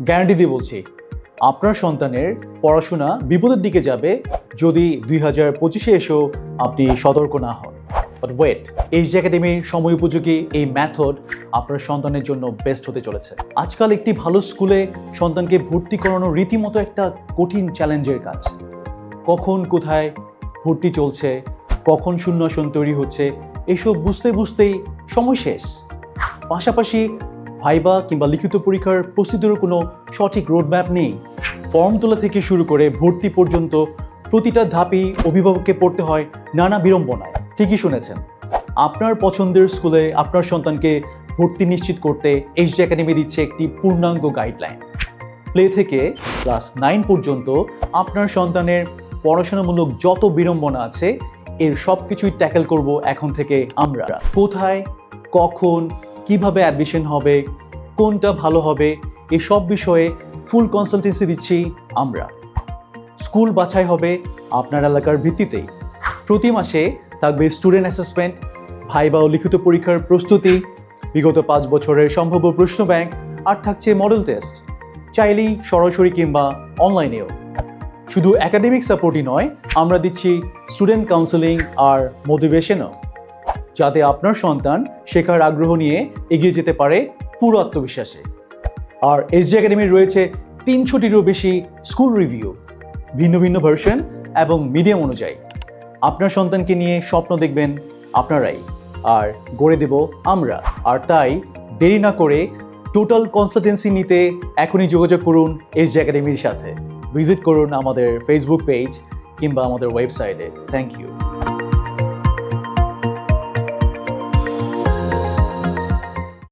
Guarantee দিয়ে বলছি, আপনার সন্তানের পড়াশোনা বিপদের দিকে যাবে যদি দুই হাজার পঁচিশে এসেও আপনি সতর্ক না হন। বাট ওয়েট এইচ একাডেমির সময় উপযোগী এই ম্যাথড আপনার সন্তানের জন্য বেস্ট হতে চলেছে। আজকাল একটি ভালো স্কুলে সন্তানকে ভর্তি করানো রীতিমতো একটা কঠিন চ্যালেঞ্জের কাজ। কখন কোথায় ভর্তি চলছে, কখন শূন্য আসন তৈরি হচ্ছে, এসব বুঝতে বুঝতেই সময় শেষ। পাশাপাশি ভাইবা কিংবা লিখিত পরীক্ষার প্রস্তুতিরও কোনো সঠিক রোডম্যাপ নেই। ফর্ম তোলা থেকে শুরু করে ভর্তি পর্যন্ত প্রতিটা ধাপেই অভিভাবককে পড়তে হয় নানা বিড়ম্বনায়। ঠিকই শুনেছেন। আপনার পছন্দের স্কুলে আপনার সন্তানকে ভর্তি নিশ্চিত করতে এইচডি একাডেমি দিচ্ছে একটি পূর্ণাঙ্গ গাইডলাইন প্লে থেকে ক্লাস নাইন পর্যন্ত আপনার সন্তানের পড়াশোনামূলক যত বিড়ম্বনা আছে, এর সব কিছুই ট্যাকেল করব এখন থেকে আমরা। কোথায়, কখন কীভাবে অ্যাডমিশন হবে, কোনটা ভালো হবে এই সব বিষয়ে ফুল কনসালটেন্সি দিচ্ছি আমরা। স্কুল বাছাই হবে আপনার এলাকার ভিত্তিতেই। প্রতি মাসে থাকবে স্টুডেন্ট অ্যাসেসমেন্ট ভাইবা ও লিখিত পরীক্ষার প্রস্তুতি, বিগত পাঁচ বছরের সম্ভাব্য প্রশ্ন ব্যাংক আর থাকছে মডেল টেস্ট চাইলেই সরাসরি কিংবা অনলাইনেও শুধু একাডেমিক সাপোর্টই নয়, আমরা দিচ্ছি স্টুডেন্ট কাউন্সেলিং আর মোটিভেশনও যাতে আপনার সন্তান শেখার আগ্রহ নিয়ে এগিয়ে যেতে পারে পুরো আত্মবিশ্বাসে। আর এসজি একাডেমির রয়েছে তিনশোটিরও বেশি স্কুল রিভিউ, ভিন্ন ভিন্ন ভার্সন এবং মিডিয়াম অনুযায়ী। আপনার সন্তানকে নিয়ে স্বপ্ন দেখবেন আপনারাই, আর গড়ে দেব আমরা। আর তাই দেরি না করে টোটাল কনসালটেন্সি নিতে এখনই যোগাযোগ করুন এসজি একাডেমির সাথে। ভিজিট করুন আমাদের ফেসবুক পেজ কিংবা আমাদের ওয়েবসাইটে থ্যাংক ইউ